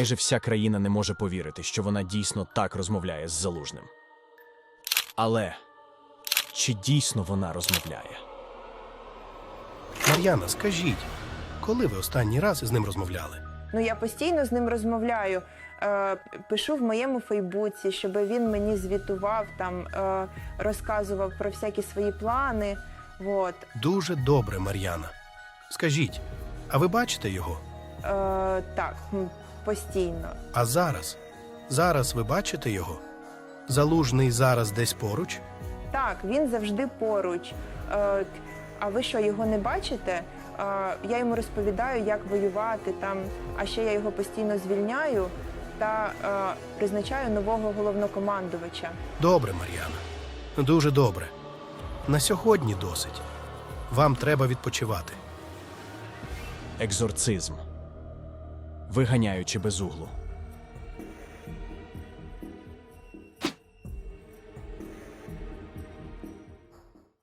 Майже вся країна не може повірити, що вона дійсно так розмовляє з залужним. Але чи дійсно вона розмовляє? Мар'яна, скажіть, коли ви останній раз з ним розмовляли? Ну я постійно з ним розмовляю. Е, пишу в моєму Фейбуці, щоб він мені звітував, там е, розказував про всякі свої плани. Вот. Дуже добре, Мар'яна. Скажіть, а ви бачите його? Е, так, постійно. А зараз? Зараз ви бачите його? Залужний зараз десь поруч? Так, він завжди поруч. Е, а ви що, його не бачите? Е, я йому розповідаю, як воювати там, а ще я його постійно звільняю та е, призначаю нового головнокомандувача. Добре, Мар'яна. Дуже добре. На сьогодні досить. Вам треба відпочивати. Екзорцизм. Виганяючи безуглу.